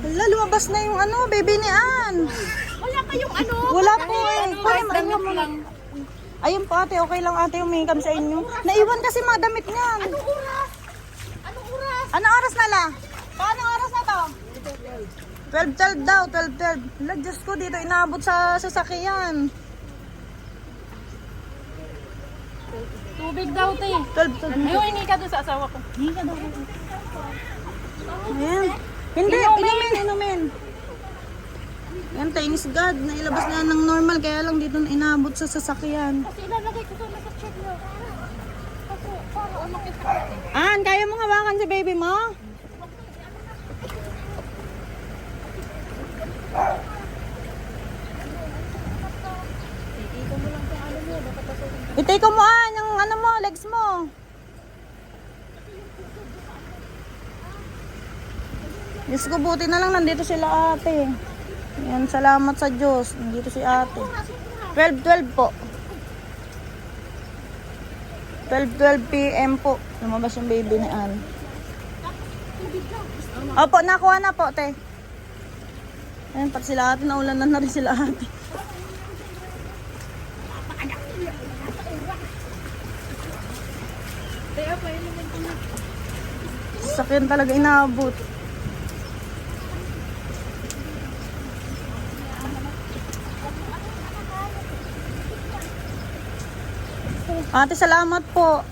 Hala, lumabas na yung ano, baby ni Ann. Wala kayong ano? Wala po eh. Mo, ayun mo lang. Ayun po ate, okay lang ate yung makeup sa inyo. Naiwan kasi mga damit niyan. Anong oras? Anong oras? Anong oras na la? Paano oras na to? 12-12 daw, 12-12. Hala, Diyos ko, dito inaabot sa sasakyan. Tubig daw, te. 12-12. Ayaw, hingi ka doon sa asawa ko. Hingi ka daw. Ayan. Hindi, inumin, inumin. Yan, thanks God. Nailabas na ng normal, kaya lang dito na inaabot sa sasakyan. Kasi ilalagay ko doon sa check mo. An, kaya mo hawakan si baby mo? Itay ko mo an, yung ano mo, legs mo. Diyos ko, buti na lang nandito sila ate. Yan, salamat sa Diyos. Nandito si ate. 12-12 po. 12-12 p.m. po. Lumabas yung baby ni Ann. Opo, nakuha na po, te. Ayun, pati sila ate, naulan na na rin sila ate. Sakyan talaga inaabot. Ate, salamat po.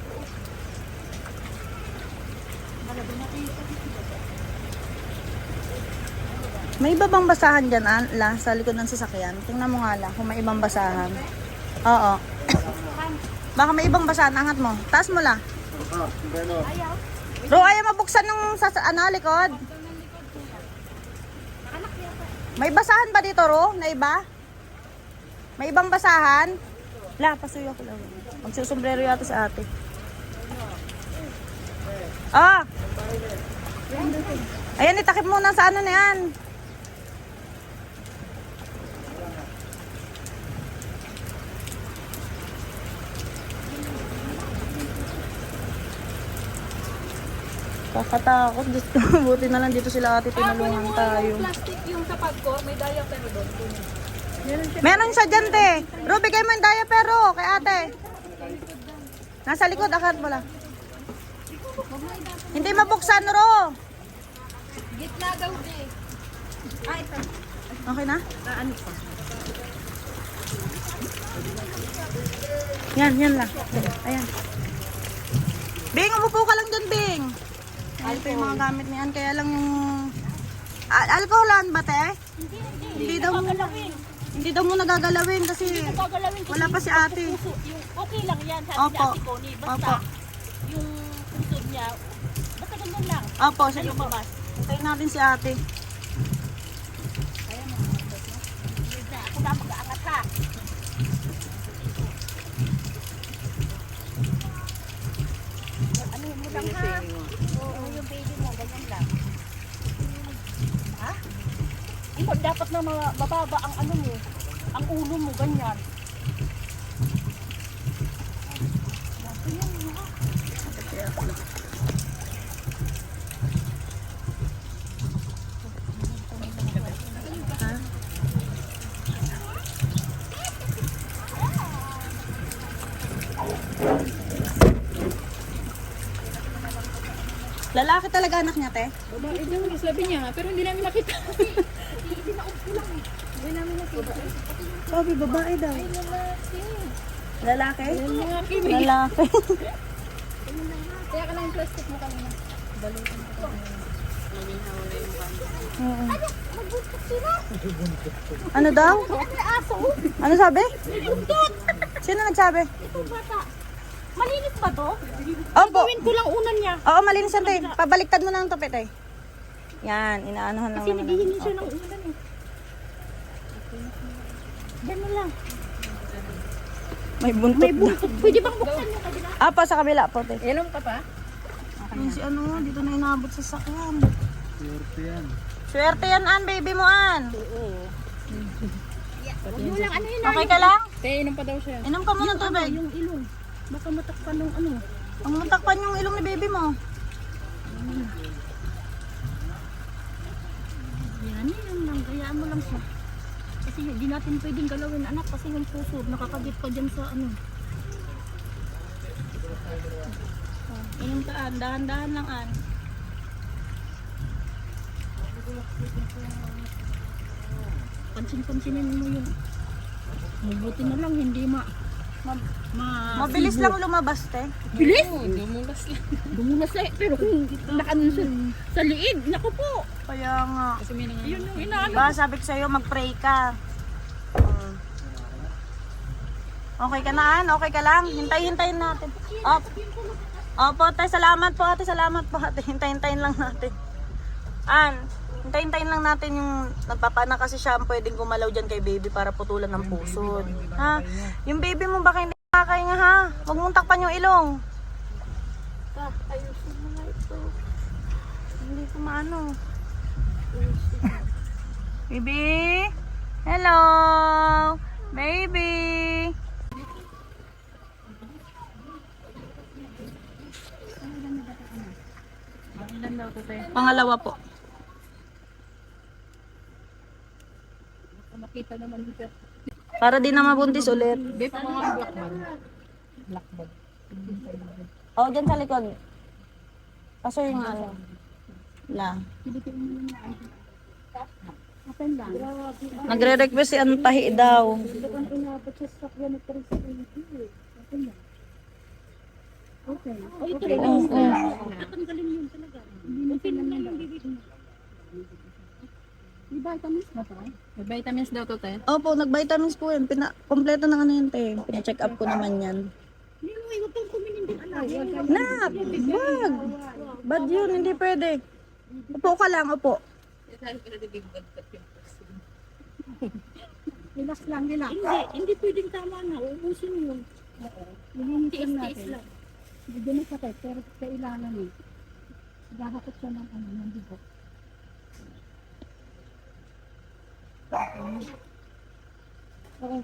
May iba bang basahan dyan, An? La, sa likod ng sasakyan? Tingnan mo nga lang kung may ibang basahan. Oo. Baka may ibang basahan. Angat mo. Taas mo la. Ro, ayaw mabuksan ng sa ano, likod. May basahan ba dito, Ro? Na iba? May ibang basahan? La, pasuyo ko lang. Magsusombrero yata sa ate. Ah! Ayan, itakip muna sa ano na yan. Kakatakot. Diyos ko, buti na lang dito sila ate tinulungan tayo. plastic yung sa pagkor, may daya pero doon. Meron siya dyan, te. Ro, bigay mo yung diaper, Ro, kay ate. Nasa likod, akad mo lang. Hindi mabuksan, Ro. Gitna daw, te. Ay, ito. Okay na? Ah, ano pa? Yan, yan lang. Ayan. Bing, umupo ka lang dyan, Bing. Ay, ito yung mga gamit niyan. Kaya lang yung... Al alcoholan ba, te? Hindi, hindi. Hindi daw mo... Gagalawin. Hindi daw mo nagagalawin kasi... Gagalawin kasi Wala pa si ate. yung okay lang yan, sabi Opo. ni Ate Connie. Basta, Opo. yung puso niya, basta ganyan lang. Opo, sige po. Hintayin natin si ate. Ayan. Wait na, Ako na mag-aangat ha. Ano mo lang ha? Oo, yung baby mo, ganyan lang. Ha? Dapat na mga bababa ang ano mo, ang ulo mo, ganyan. Lalaki talaga anak niya, te? Babae daw, sabi niya, pero hindi namin nakita. Sabi, babae daw. Lalaki? Mga kimi. Lalaki. Kaya ka na yung plastic mo kanina. Balutin ko. Oo. Ano daw? Ano aso? Ano sabi? Sino nagsabi? Ito bata. Malinis ba to? Opo. Gawin ko lang unan niya. Oo, malinis yan, te. Pabaliktad mo na ng tupit, eh. Yan, inaanuhan lang Kasi naman. naghihingi siya ng unan eh. Ganun lang. May buntot May na. buntot. Pwede bang buksan yung kabila? Apa sa kabila po, te. Inom ka pa? Ayun si ano, dito na inaabot sa sakyan. Swerte yan. Swerte yan, An, baby mo, An. Oo. Huwag mo lang ano yun. Okay ka lang? Te, inom pa daw siya. Inom ka muna tubig. Yung ilong. Baka matakpan ng ano. Ang matakpan yung ilong ni baby mo. Yan, yun lang. Gayaan mo lang siya. Kasi hindi natin pwedeng galawin anak kasi yung puso nakakagit pa dyan sa ano. Inom ka, an. Dahan-dahan lang, an. Pansin-pansinin mo yun. Mabuti na lang hindi ma... Ma... ma Mabilis lang lumabas, te. Bilis? Oo, dumulas lang. Dumulas na eh. Pero kung nakanon sa, sa liig, naku po. Kaya nga. Kasi may nangyayari. Yun yung inaano. Ba, sabi ko sa'yo, mag-pray ka. Hmm. Okay ka na, An? Okay ka lang? Hintay-hintayin natin. Op. Opo, ate. Salamat po, ate. Salamat po, ate. Hintay-hintayin lang natin. An, hintay-hintayin lang natin yung nagpapana kasi siya ang pwedeng gumalaw dyan kay baby para putulan ng pusod. Ha? Yung baby mo baka hindi makakainga, ha? Huwag mong takpan yung ilong. Ayusin mo nga ito. Hindi ko maano. Baby? Hello? Baby? Pangalawa po. Makita naman dito. Para di na mabuntis ulit. Be, pa mga black bag. Black bag. Oo, dyan sa likod. Kaso yung ano. La. Nagre-request si Antahi daw. Ang inabot siya sa sakyan ng 370. Apen lang. Okay. Oh, ito rin. Oo. Natanggalin yun talaga. Hindi na sila mo. Di ba, to? May vitamins daw to, te. Opo, nag-vitamins po yan. Pina kompleto na ano yan, te. Pina-check up ko naman yan. Hindi mo, huwag kang kuminin din anak. Nak! Wag! Bad yun, hindi pwede. Upo ka lang, upo. Relax lang, relax. Hindi, hindi pwedeng tama na. Uubusin mo yun. Linihitin natin. Hindi na sakit, pero kailangan eh. Gahakot siya ng ano, ng bigot. Oo, oo.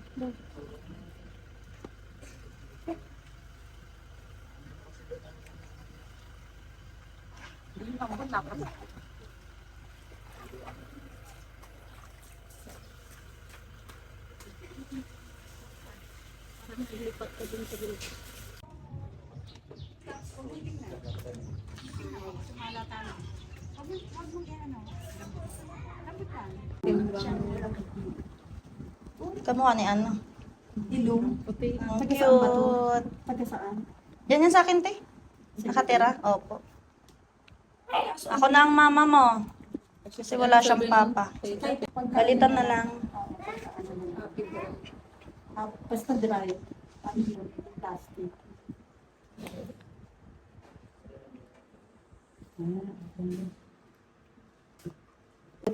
Kamukha ni ano. Ilong. Puti. Ang Taga saan ba to? cute. Taga saan? Yan yan sa akin, te. Nakatira? Opo. Ako na ang mama mo. Kasi wala siyang papa. Palitan na lang. Ah, basta dry. Ah, Hindi plastic. Puti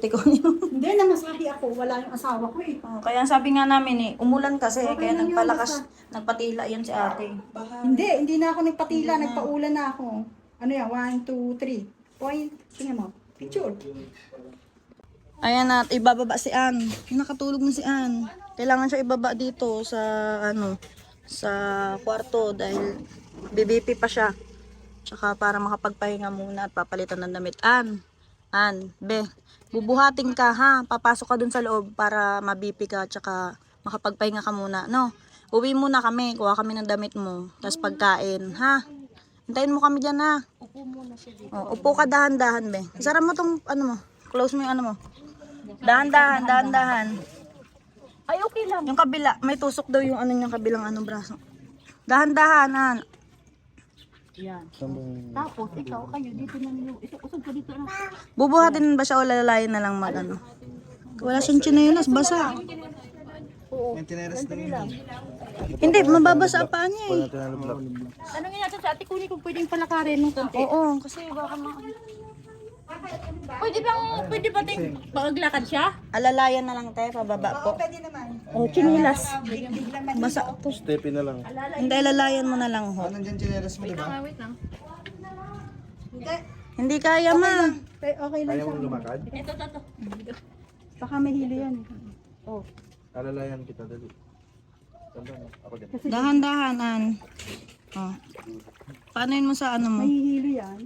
ko niyo. Hindi, namasahe ako. Wala yung asawa ko eh. Oh, kaya sabi nga namin eh, umulan kasi, kaya nagpalakas, nagpatila yan si ate. Hindi, hindi na ako nagpatila, nagpaulan na ako. Ano yan? One, two, three. Point. Tingnan mo. Picture. Ayan at ibababa si Ann. Nakatulog na si Ann. Kailangan siya ibaba dito sa ano sa kwarto dahil BBP pa siya. Tsaka para makapagpahinga muna at papalitan ng damit. Ann, Ann, be, bubuhatin ka ha. Papasok ka dun sa loob para mabipi ka tsaka makapagpahinga ka muna. No, uwi muna kami. Kuha kami ng damit mo. Tapos pagkain, ha? Hintayin mo kami dyan ha. Upo muna siya dito. Oh, upo ka dahan-dahan, be. Sara mo tong ano mo. Close mo yung ano mo. Dahan-dahan, dahan-dahan. Ay, okay lang. Yung kabila, may tusok daw yung ano yung kabilang ano braso. Dahan-dahan, han. Yan. Tapos, ikaw, kayo, dito na niyo. Usog ka dito. Ano? Bubuhatin ba siya o lalalayin na lang mag ano? Wala siyang chinelas, basa. Oo. Hindi, mababasa pa niya eh. Ano nga natin sa ate kunin kung pwedeng palakarin ng konti? Oo, kasi baka ma... Pwede bang, pwede ba ting paglakad siya? Alalayan na lang tayo, pababa po. Pwede naman. O, chinilas. Basa to. Steppy na lang. Hindi, alalayan mo na lang ho. Nandiyan chinelas mo, di ba? Ah, wait lang. Hindi kaya ma. Eh, Okay lang Kaya mo lumakad? Ito, ito, ito. Baka may hilo yan. Oh. Alalayan kita, dali. Tanda mo. Ako din. Kasi Dahan-dahan, An. Oh. Paano yun mo sa ano mo? mahihilo yan.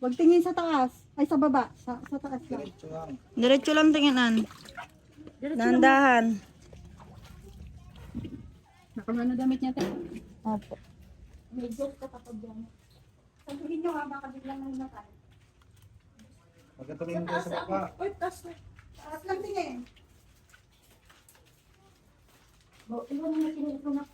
Huwag tingin sa taas. Ay, sa baba. Sa, sa taas lang. Diretso lang tingin, An. Dahan-dahan. Nakuha na damit niya, te. Opo. Medyo kapag yan. Sabihin nyo ha, baka biglang nahimatay. Magkatumingin kayo sa baba. Uy, taas na. Taas lang tingin. Bo, iwan mo na tingin ko na